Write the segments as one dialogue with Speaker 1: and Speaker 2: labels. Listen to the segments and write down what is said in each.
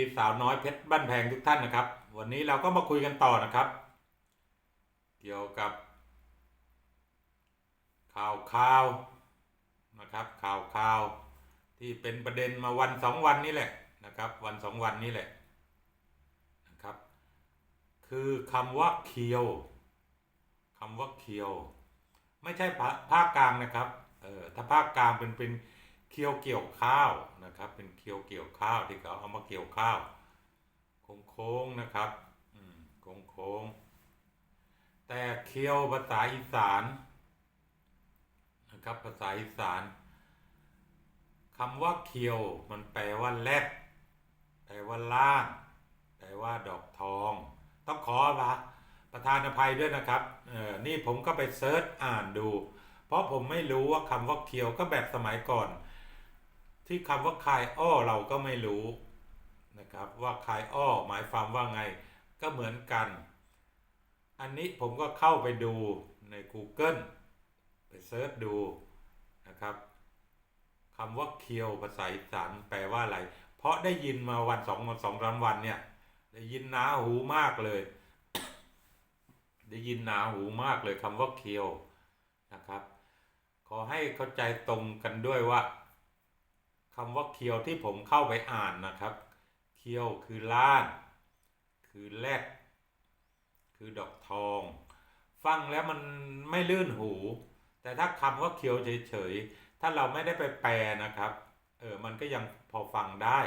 Speaker 1: ีสาวน้อยเพชรบ้านแพงทุกท่านนะครับ วันนี้เราก็มาคุยกันต่อนะครับ เกี่ยวกับ ข่าวข่าวนะครับ ข่าวข่าวที่เป็นประเด็นมาวันสองวันนี้แหละนะครับ วันสองวันนี้แหละนะครับ คือคำว่าเคียวคำว่าเคียว ไม่ใช่ภาภาคกลางนะครับเออถ้าภาคกลางเป็นเป็นเเคียวเกี่ยวข้าวนะครับ เป็นเคียวเกี่ยวข้าวที่เขาเอามาเกี่ยวข้าวโค้งๆนะครับโค้งๆแต่เคียวภาษาอีสานนะครับภาษาอีสานคำว่าเคียวมันแปลว่าแลบแปลว่าล่างแปลว่าดอกทอง ต้องขอพระประธานอภัยด้วยนะครับเออนี่ผมก็ไปเซิร์ชอ่านดู เพราะผมไม่รู้ว่าคำว่าเคียวก็แบบสมัยก่อน ที่คำว่าคายอ้อเราก็ไม่รู้นะครับว่าคายอ้อหมายความว่าไงก็เหมือนกัน อันนี้ผมก็เข้าไปดูใน Google ไปเซิร์ชดูนะครับคำว่าเคียวภาษาอีสานแปลว่าอะไร เพราะได้ยินมาวันสองวันสองสามวันเนี่ยได้ยินหนาหูมากเลย ได้ยินหนาหูมากเลยคำว่าเคียวนะครับ ขอให้เข้าใจตรงกันด้วยว่า คำว่าเคียวที่ผมเข้าไปอ่านนะครับ เคียวคือล้าน คือแรดคือดอกทอง ฟังแล้วมันไม่ลื่นหู แต่ถ้าคำว่าเคียวเฉยๆ ถ้าเราไม่ได้ไปแปลนะครับ เออ มันก็ยังพอฟังได้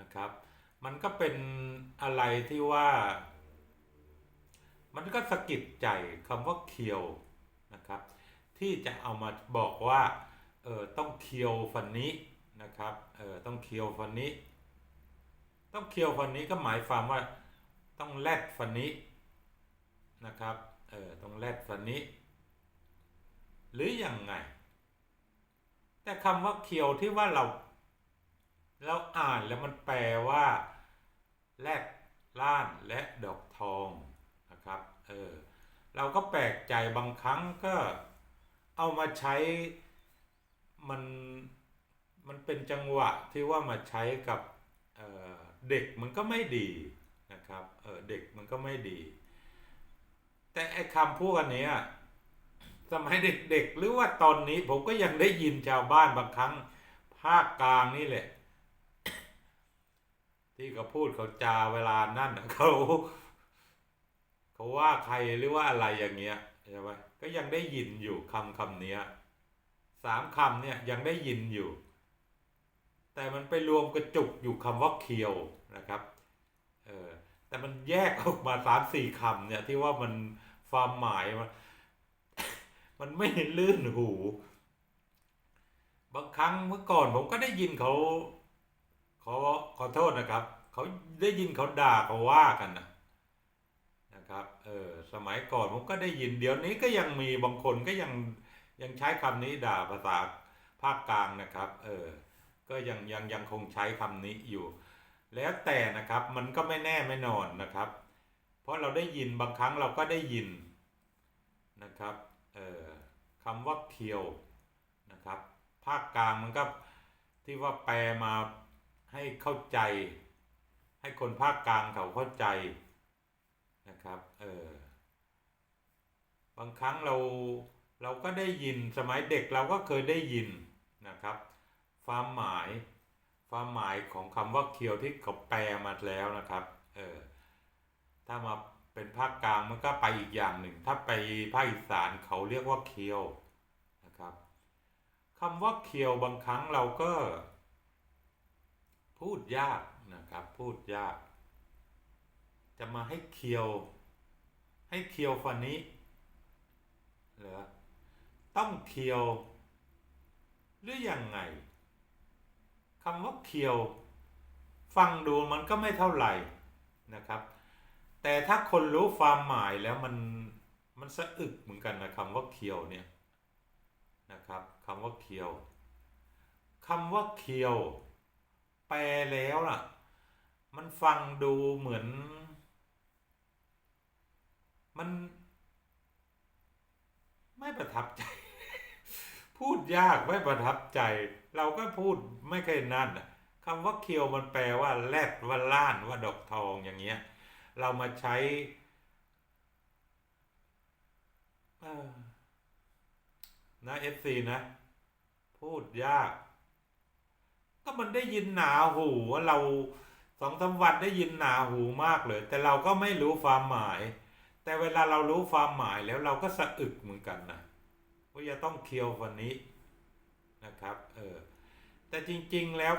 Speaker 1: นะครับ มันก็เป็นอะไรที่ว่า มันก็สะกิดใจคำว่าเคียวนะครับ ที่จะเอามาบอกว่า เออ ต้องเคียวฟันนี้ นะครับเออต้องเคียวฟันนี้ ต้องเคียวฟันนี้ก็หมายความว่าต้องแลดฟันนี้นะครับเออต้องแลดฟันนี้ หรืออยังไง แต่คำว่าเคียวที่ว่าเราเราอ่านแล้วมันแปลว่าแลดล้านและดอกทองนะครับเออเราก็แปลกใจบางครั้งก็เอามาใช้มัน มันเป็นจังหวะที่ว่ามาใช้กับเเด็กมันก็ไม่ดีนะครับเเด็กมันก็ไม่ดี แต่ไอ้คำพูดอันนี้สมัยเด็กๆ หรือว่าตอนนี้ผมก็ยังได้ยินชาวบ้านบางครั้งภาคกลางนี่แหละ ที่เขาพูดเขาจาเวลานั่นเขาเขาว่าใครหรือว่าอะไรอย่างเงี้ยใช่ไหมก็ยังได้ยินอยู่คำคำนี้สามคำเนี่ยยังได้ยินอยู่ แต่มันไปรวมกระจุกอยู่คำว่าเคียวนะครับเออแต่มันแยกออกมาสามสี่คำเนี่ยที่ว่ามันความหมายมันมันไม่ลื่นหู บางครั้งเมื่อก่อนผมก็ได้ยินเขาขอขอโทษนะครับ เขาได้ยินเขาด่าเขาว่ากันนะนะครับ เออสมัยก่อนผมก็ได้ยินเดี๋ยวนี้ก็ยังมีบางคนก็ยังยังใช้คำนี้ด่าภาษาภาคกลางนะครับ เออ ก็ยังยังยังคงใช้คำนี้อยู่ แล้วแต่นะครับมันก็ไม่แน่ไม่นอนนะครับ เพราะเราได้ยินบางครั้งเราก็ได้ยินนะครับเออคำว่าเคียวนะครับภาคกลางมันก็ที่ว่าแปลมาให้เข้าใจ ให้คนภาคกลางเขาเข้าใจนะครับเออบางครั้งเราเราก็ได้ยินสมัยเด็กเราก็เคยได้ยินนะครับ ความหมาย ความหมายของคำว่าเคียวที่เขาแปลมาแล้วนะครับ เออ ถ้ามาเป็นภาคกลางมันก็ไปอีกอย่างหนึ่ง ถ้าไปภาคอีสานเขาเรียกว่าเคียวนะครับคำว่าเคียวบางครั้งเราก็ พูดยากนะครับ พูดยาก จะมาให้เคียว ให้เคียวฟันนี้เหรอต้องเคียว หรืออยังไง คำว่าเคียว ฟังดูมันก็ไม่เท่าไหร่นะครับ แต่ถ้าคนรู้ความหมายแล้วมันมันสะอึกเหมือนกันนะคำว่าเคียวเนี่ยนะครับคำว่าเคียวคำว่าเคียว แปลแล้วล่ะ มันฟังดูเหมือน มันไม่ประทับใจ พูดยากไม่ประทับใจ เราก็พูดไม่เคยนั่นคำว่าเคียวมันแปลว่าแรดว่าล้านว่าดอกทองอย่างเงี้ย เรามาใช้เออนะเอฟซีนะ พูดยาก ก็มันได้ยินหนาหูว่าเราสองสาวันได้ยินหนาหูมากเลย แต่เราก็ไม่รู้ความหมาย แต่เวลาเรารู้ความหมายแล้วเราก็สะอึกเหมือนกันนะ ว่าจะต้องเคียววันนี้นะครับเออแต่จริงๆแล้ว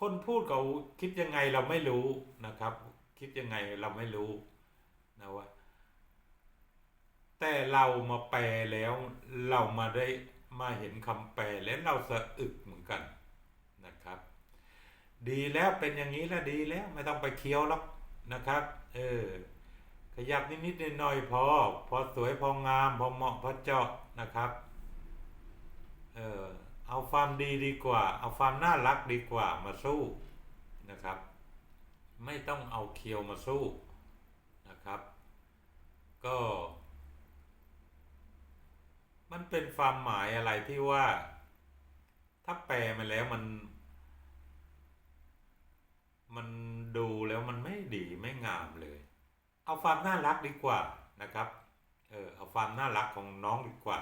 Speaker 1: คนพูดเขาคิดยังไงเราไม่รู้นะครับ คิดยังไงเราไม่รู้นะว่าแต่เรามาแปลแล้วเรามาได้มาเห็นคำแปลแล้วเราสะอึกเหมือนกันนะครับ ดีแล้วเป็นอย่างนี้แล้วดีแล้วไม่ต้องไปเคี้ยวหรอกนะครับ เออ ขยับนิดๆหน่อยๆพอ พอสวยพองาม พอเหมาะพอเจาะนะครับ เออเอาความดีดีกว่า เอาความน่ารักดีกว่ามาสู้นะครับ ไม่ต้องเอาเคียวมาสู้นะครับ ก็ มันเป็นความหมายอะไรที่ว่า ถ้าแปลมาแล้วมันมัน เอาความน่ารักดีกว่านะครับเออเอาความน่ารักของน้องดีกว่า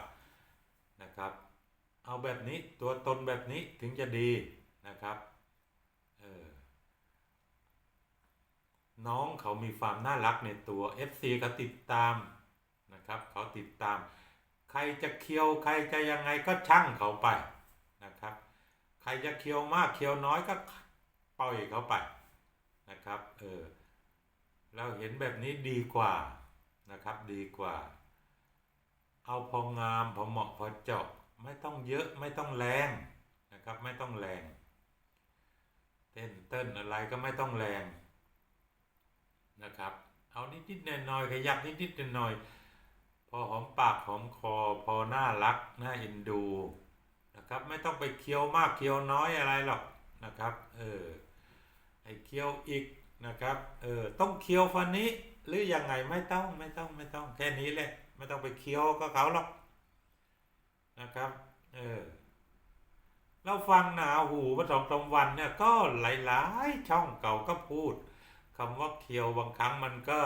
Speaker 1: นะครับ เอาแบบนี้ตัวตนแบบนี้ถึงจะดีนะครับเออน้องเขามีความน่ารักในตัว FC เขาติดตามนะครับเขาติดตาม ใครจะเคี้ยวใครจะยังไงก็ช่างเขาไปนะครับ ใครจะเคี้ยวมากเคี้ยวน้อยก็ปล่อยเขาไปนะครับเออ เราเห็นแบบนี้ดีกว่านะครับดีกว่า เอาพองามพอเหมาะพอเจาะไม่ต้องเยอะไม่ต้องแรงนะครับไม่ต้องแรง เต้นเต้นอะไรก็ไม่ต้องแรงนะครับ เอานิดๆหน่อยๆขยับนิดๆหน่อยๆพอหอมปากหอมคอพอน่ารักน่าเอ็นดูนะครับไม่ต้องไปเคี้ยวมากเคี้ยวน้อยอะไรหรอกนะครับเออให้เคี้ยวอีก นะครับเออต้องเคี้ยวฟันนี้ หรือยังไงไม่ต้องไม่ต้องไม่ต้องแค่นี้แหละ ไม่ต้องไปเคี้ยวก็เขาหรอกนะครับเออเราฟังหนาหูมาสองสามวันเนี่ยก็หลายๆช่องเก่าก็พูดคำว่าเคียวบางครั้งมันก็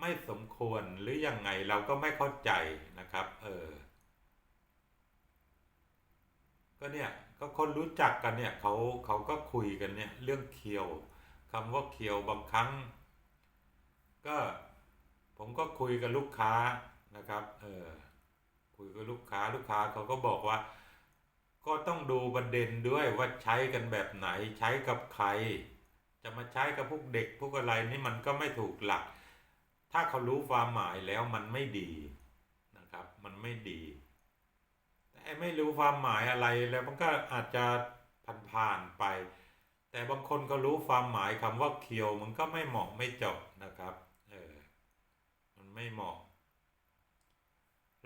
Speaker 1: ไม่สมควรหรือยังไงเราก็ไม่เข้าใจนะครับ เออ ก็เนี่ยก็คนรู้จักกันเนี่ยเขาเขาก็คุยกันเนี่ยเรื่องเคียว คำว่าเคียวบางครั้ง ก็ผมก็คุยกับลูกค้านะครับ เออคุยกับลูกค้าลูกค้าเขาก็บอกว่า ก็ต้องดูประเด็นด้วยว่าใช้กันแบบไหนใช้กับใคร จะมาใช้กับพวกเด็กพวกอะไรนี่มันก็ไม่ถูกหลัก ถ้าเขารู้ความหมายแล้วมันไม่ดีนะครับ มันไม่ดี แต่ไม่รู้ความหมายอะไรแล้วมันก็อาจจะผ่านๆไป แต่บางคนก็รู้ความหมายคำว่าเคียวมันก็ไม่เหมาะไม่เจบนะครับเออมันไม่เหมาะ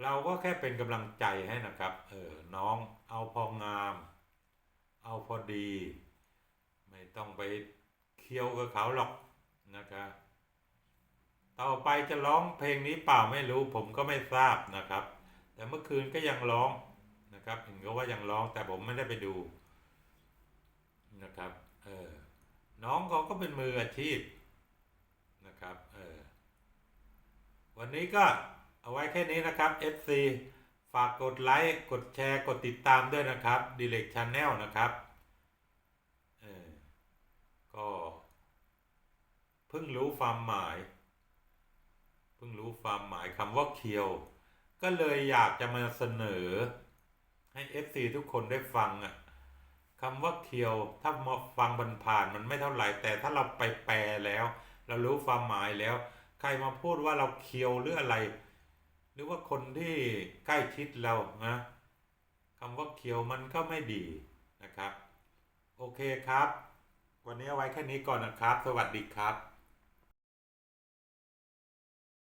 Speaker 1: เราก็แค่เป็นกำลังใจให้นะครับเออน้องเอาพองาม เอาพอดี ไม่ต้องไปเคียวกับเขาหรอกนะครับต่อไปจะร้องเพลงนี้เปล่าไม่รู้ผมก็ไม่ทราบนะครับ แต่เมื่อคืนก็ยังร้องนะครับเห็นก็ว่ายังร้องแต่ผมไม่ได้ไปดูนะครับ ออน้องเขาก็เป็นมืออาชีพนะครับเออวันนี้ก็เอาไว้แค่นี้นะครับ FC ฝากกดไลค์ กดแชร์ กดติดตามด้วยนะครับ d i l e c Channel นะครับเออก็เพิ่งรู้ความหมาย เพิ่งรู้ความหมายคำว่าเคียว ก็เลยอยากจะมาเสนอให้ FC ทุกคนได้ฟังอะ คำว่าเคียวถ้ามาฟังบรรผ่านมันไม่เท่าไหร่แต่ถ้าเราไปแปลแล้ว เรารู้ความหมายแล้ว ใครมาพูดว่าเราเคียวหรืออะไร หรือว่าคนที่ใกล้ชิดเรานะคำว่าเคียวมันก็ไม่ดีนะครับ โอเคครับ วันนี้ไว้แค่นี้ก่อนนะครับ สวัสดีครับ